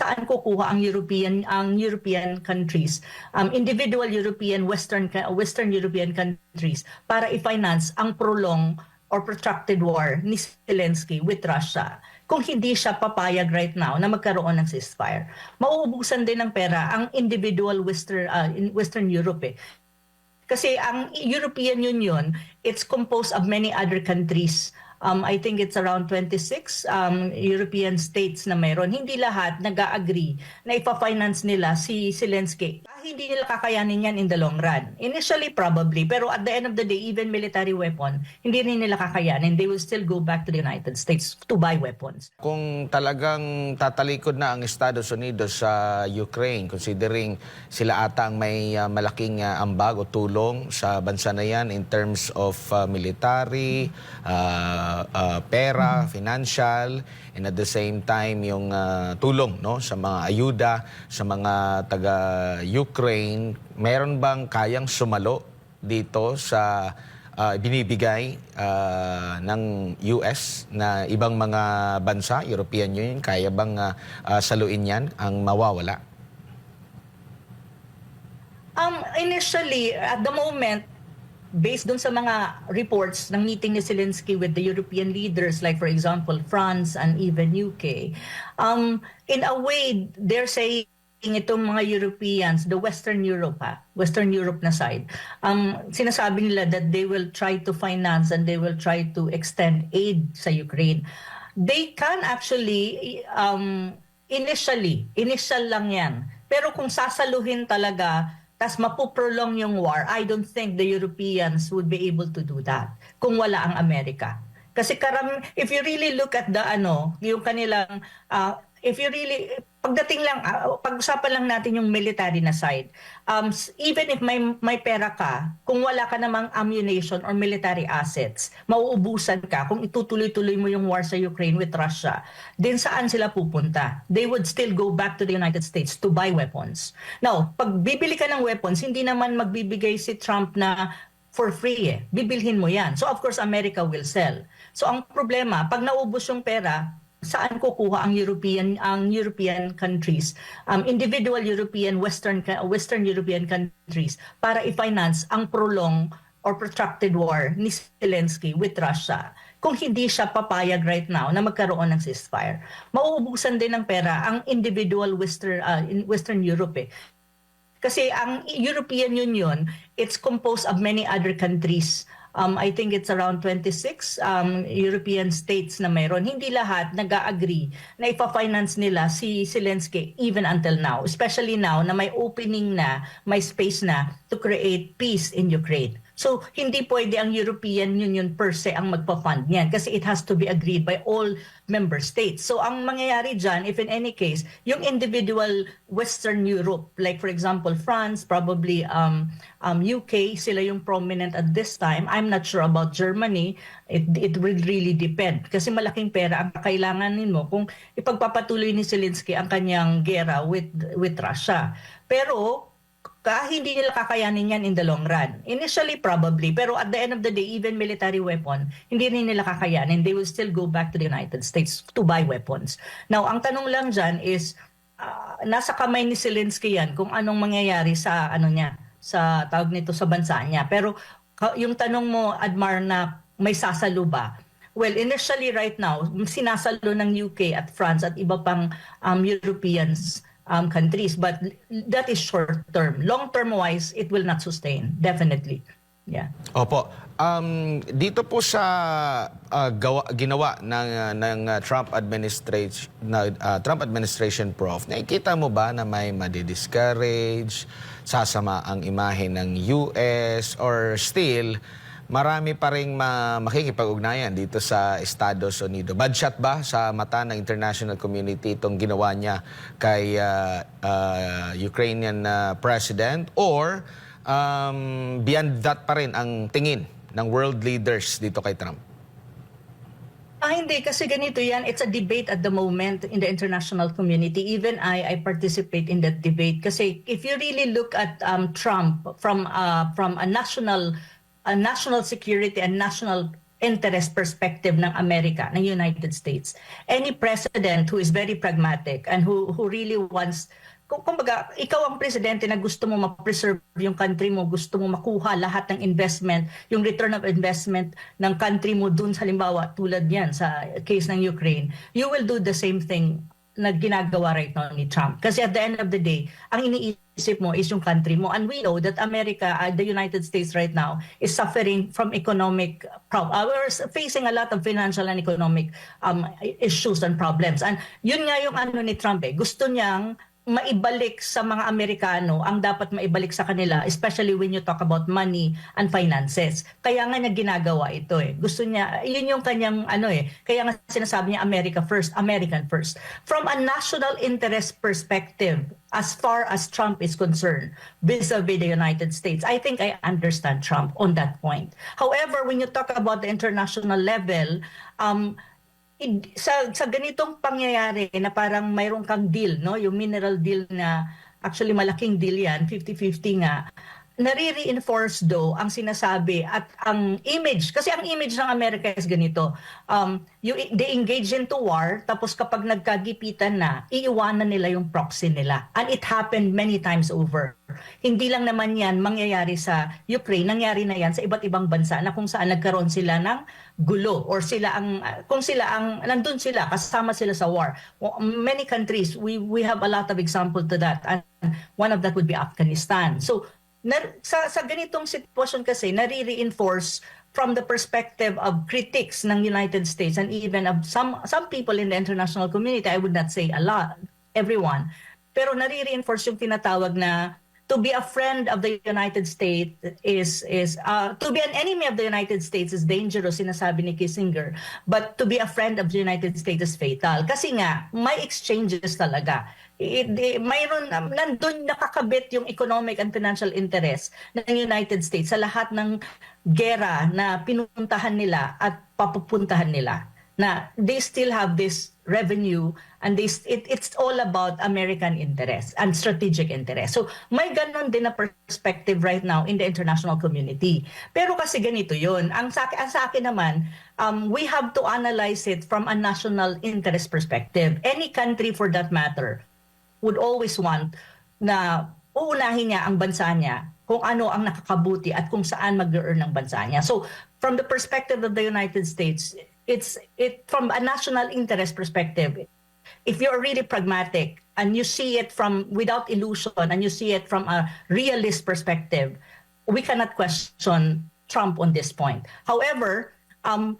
saan kukuha ang European ang European countries, um, individual European Western ca- Western European countries para i-finance ang prolong or protracted war ni Zelensky with Russia kung hindi siya papayag right now na magkaroon ng ceasefire. Mauubusan din ng pera ang individual Western, uh, Western Europe eh. Kasi ang European Union, it's composed of many other countries. Um, I think it's around 26 um, European states na meron. Hindi lahat nag-agree na ipa-finance nila si Zelensky. Ah, Hindi nila kakayanin yan in the long run. Initially, probably. Pero at the end of the day, even military weapon, hindi rin nila kakayanin. They will still go back to the United States to buy weapons. Kung talagang tatalikod na ang Estados Unidos sa Ukraine, considering sila ata ang may uh, malaking uh, ambag o tulong sa bansa na yan in terms of uh, military, uh, uh, pera, financial, and at the same time yung uh, tulong no sa mga ayuda sa mga taga Ukraine, meron bang kayang sumalo dito sa uh, binibigay uh, ng US na ibang mga bansa, European Union, kaya bang uh, uh, saluin yan ang mawawala? Um, initially, at the moment, based dun sa mga reports ng meeting ni Zelensky with the European leaders, like for example, France and even UK, um, in a way, they're saying itong mga Europeans, the Western Europe, ha, Western Europe na side, um, sinasabi nila that they will try to finance and they will try to extend aid sa Ukraine. They can actually, um, initially, initial lang yan. Pero kung sasaluhin talaga, tas mapuprolong yung war, I don't think the Europeans would be able to do that kung wala ang Amerika. Kasi karam, if you really look at the ano, yung kanilang, uh, if you really, pagdating lang, uh, pag-usapan lang natin yung military na side, um, even if may, may pera ka, kung wala ka namang ammunition or military assets, mauubusan ka kung itutuloy-tuloy mo yung war sa Ukraine with Russia, then saan sila pupunta? They would still go back to the United States to buy weapons. Now, pag bibili ka ng weapons, hindi naman magbibigay si Trump na for free eh. Bibilhin mo yan. So of course, America will sell. So ang problema, pag naubos yung pera, saan kukuha ang European ang European countries um, individual European Western Western European countries para i-finance ang prolong or protracted war ni Zelensky with Russia kung hindi siya papayag right now na magkaroon ng ceasefire. Mauubusan din ng pera ang individual Western uh, in Western Europe eh. Kasi ang European Union, it's composed of many other countries. Um, I think it's around 26 um, European states na meron. Hindi lahat nag-agree na ipa-finance nila si Zelensky even until now. Especially now na may opening na, may space na to create peace in Ukraine. So, hindi pwede ang European Union per se ang magpa-fund niyan kasi it has to be agreed by all member states. So, ang mangyayari dyan, if in any case, yung individual Western Europe, like for example, France, probably um, um, UK, sila yung prominent at this time. I'm not sure about Germany. It, it will really depend. Kasi malaking pera ang kailanganin mo kung ipagpapatuloy ni Zelensky ang kanyang gera with, with Russia. Pero, ka hindi nila kakayanin yan in the long run. Initially, probably. Pero at the end of the day, even military weapon, hindi rin nila kakayanin. They will still go back to the United States to buy weapons. Now, ang tanong lang dyan is, ah, nasa kamay ni Zelensky yan kung anong mangyayari sa, ano niya, sa tawag nito sa bansa niya. Pero yung tanong mo, Admar, na may sasalo ba? Well, initially right now, sinasalo ng UK at France at iba pang um, Europeans um, countries. But that is short term. Long term wise, it will not sustain. Definitely. Yeah. Opo. Um, dito po sa uh, gawa, ginawa ng, uh, ng uh, Trump administration na uh, Trump administration prof, nakikita mo ba na may madi-discourage, sasama ang imahe ng US or still marami pa ring ma- makikipag-ugnayan dito sa Estados Unidos. Bad shot ba sa mata ng international community itong ginawa niya kay uh, uh, Ukrainian uh, president or um, beyond that pa rin ang tingin ng world leaders dito kay Trump? Ah, hindi. Kasi ganito yan. It's a debate at the moment in the international community. Even I, I participate in that debate. Kasi if you really look at um, Trump from uh, from a national a national security and national interest perspective ng Amerika, ng United States. Any president who is very pragmatic and who who really wants kung kumbaga, ikaw ang presidente na gusto mo ma-preserve yung country mo, gusto mo makuha lahat ng investment, yung return of investment ng country mo dun halimbawa tulad yan sa case ng Ukraine, you will do the same thing na ginagawa right now ni Trump. Kasi at the end of the day, ang iniisip mo is yung country mo. And we know that America, uh, the United States right now, is suffering from economic problems. Uh, we're facing a lot of financial and economic um, issues and problems. And yun nga yung ano ni Trump eh. Gusto niyang maibalik sa mga Amerikano ang dapat maibalik sa kanila, especially when you talk about money and finances. Kaya nga niya ginagawa ito eh. Gusto niya, yun yung kanyang ano eh, kaya nga sinasabi niya America first, American first. From a national interest perspective, as far as Trump is concerned, vis-a-vis the United States, I think I understand Trump on that point. However, when you talk about the international level, um, sa sa ganitong pangyayari na parang mayroon kang deal, no? Yung mineral deal na actually malaking deal yan, 50-50 nga. Nare-reinforce do ang sinasabi at ang image. Kasi ang image ng Amerika is ganito. Um you they engage into war tapos kapag nagkagipitan na iiwanan nila yung proxy nila. And it happened many times over. Hindi lang naman yan mangyayari sa Ukraine. Nangyari na yan sa iba't ibang bansa na kung saan nagkaroon sila ng gulo or sila ang kung sila ang nandun sila kasama sila sa war. Many countries we we have a lot of example to that. And one of that would be Afghanistan. So na, sa, sa ganitong sitwasyon kasi nare-reinforce from the perspective of critics ng United States and even of some some people in the international community. I would not say a lot everyone. Pero nare-reinforce yung tinatawag na to be a friend of the United States is is uh, to be an enemy of the United States is dangerous sinasabi ni Kissinger. But to be a friend of the United States is fatal. Kasi nga may exchanges talaga it, mayroon nandun nakakabit yung economic and financial interest ng United States sa lahat ng gera na pinuntahan nila at papupuntahan nila na they still have this revenue and this it, it's all about American interest and strategic interest. So may ganon din na perspective right now in the international community. Pero kasi ganito 'yun. Ang sa, ang sa akin naman, um, we have to analyze it from a national interest perspective. Any country for that matter would always want na uunahin niya ang bansa niya kung ano ang nakakabuti at kung saan mag-earn ng bansa niya. So, from the perspective of the United States, it's it from a national interest perspective. If you're really pragmatic and you see it from without illusion and you see it from a realist perspective, we cannot question Trump on this point. However, um,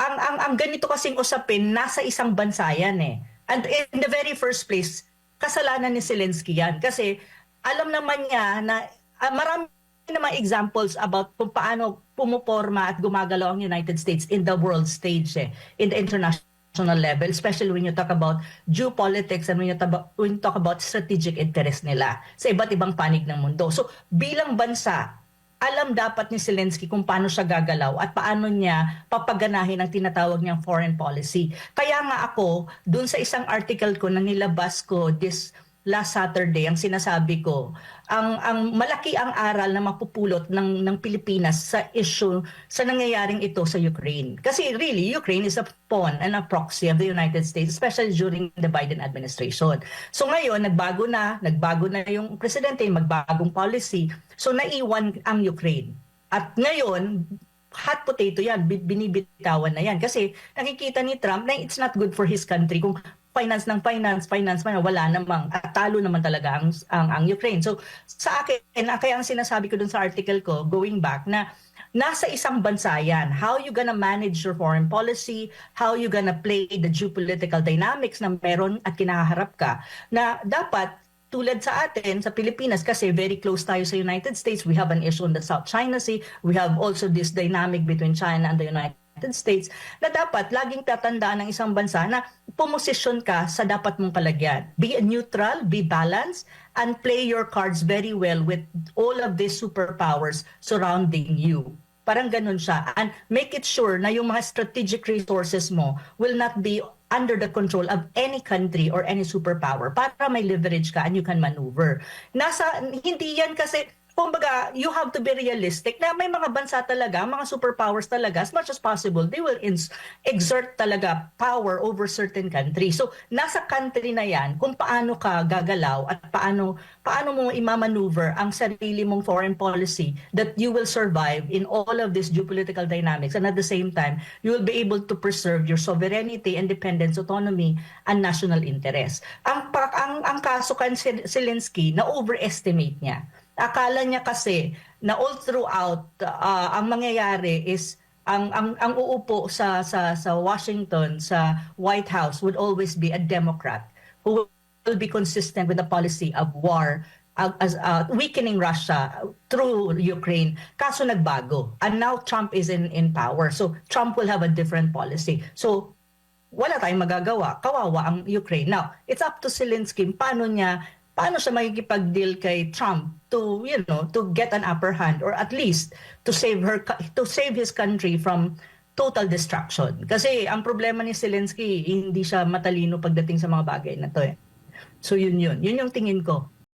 ang, ang, ang ganito kasing usapin, nasa isang bansa yan eh. And in the very first place, kasalanan ni Zelensky yan. Kasi alam naman niya na uh, marami naman examples about kung paano pumuporma at gumagalaw ang United States in the world stage eh, in the international level, especially when you talk about geopolitics and when you, talk when you talk about strategic interest nila sa iba't ibang panig ng mundo. So bilang bansa, alam dapat ni Zelensky kung paano siya gagalaw at paano niya papaganahin ang tinatawag niyang foreign policy. Kaya nga ako, dun sa isang article ko na nilabas ko this last Saturday, ang sinasabi ko, ang ang malaki ang aral na mapupulot ng ng Pilipinas sa issue sa nangyayaring ito sa Ukraine. Kasi really, Ukraine is a pawn and a proxy of the United States, especially during the Biden administration. So ngayon, nagbago na, nagbago na yung presidente, magbagong policy. So naiwan ang Ukraine. At ngayon, hot potato yan, bi- binibitawan na yan. Kasi nakikita ni Trump na it's not good for his country kung finance ng finance, finance man, wala namang, at talo naman talaga ang, ang, ang Ukraine. So sa akin, kaya ang sinasabi ko dun sa article ko, going back, na nasa isang bansa yan. How you gonna manage your foreign policy? How you gonna play the geopolitical dynamics na meron at kinaharap ka? Na dapat tulad sa atin, sa Pilipinas, kasi very close tayo sa United States, we have an issue in the South China Sea, we have also this dynamic between China and the United States, na dapat laging tatandaan ng isang bansa na pumosisyon ka sa dapat mong palagyan. Be neutral, be balanced, and play your cards very well with all of these superpowers surrounding you. Parang ganun siya. And make it sure na yung mga strategic resources mo will not be under the control of any country or any superpower para may leverage ka and you can maneuver. Nasa, hindi yan kasi kumbaga, you have to be realistic na may mga bansa talaga, mga superpowers talaga, as much as possible, they will exert talaga power over certain countries. So, nasa country na yan, kung paano ka gagalaw at paano, paano mo imamaneuver ang sarili mong foreign policy that you will survive in all of these geopolitical dynamics and at the same time, you will be able to preserve your sovereignty, independence, autonomy, and national interest. Ang, ang, ang kaso kan Zelensky, na overestimate niya. Akala niya kasi na all throughout uh, ang mangyayari is ang ang ang uupo sa sa sa Washington sa White House would always be a Democrat who will be consistent with the policy of war uh, as uh, weakening Russia through Ukraine. Kaso nagbago. And now Trump is in in power. So Trump will have a different policy. So wala tayong magagawa. Kawawa ang Ukraine. Now, it's up to Zelensky. Paano niya paano siya makikipag-deal kay Trump to, you know, to get an upper hand or at least to save her to save his country from total destruction. Kasi ang problema ni Zelensky, hindi siya matalino pagdating sa mga bagay na to eh. So yun yun. Yun yung tingin ko.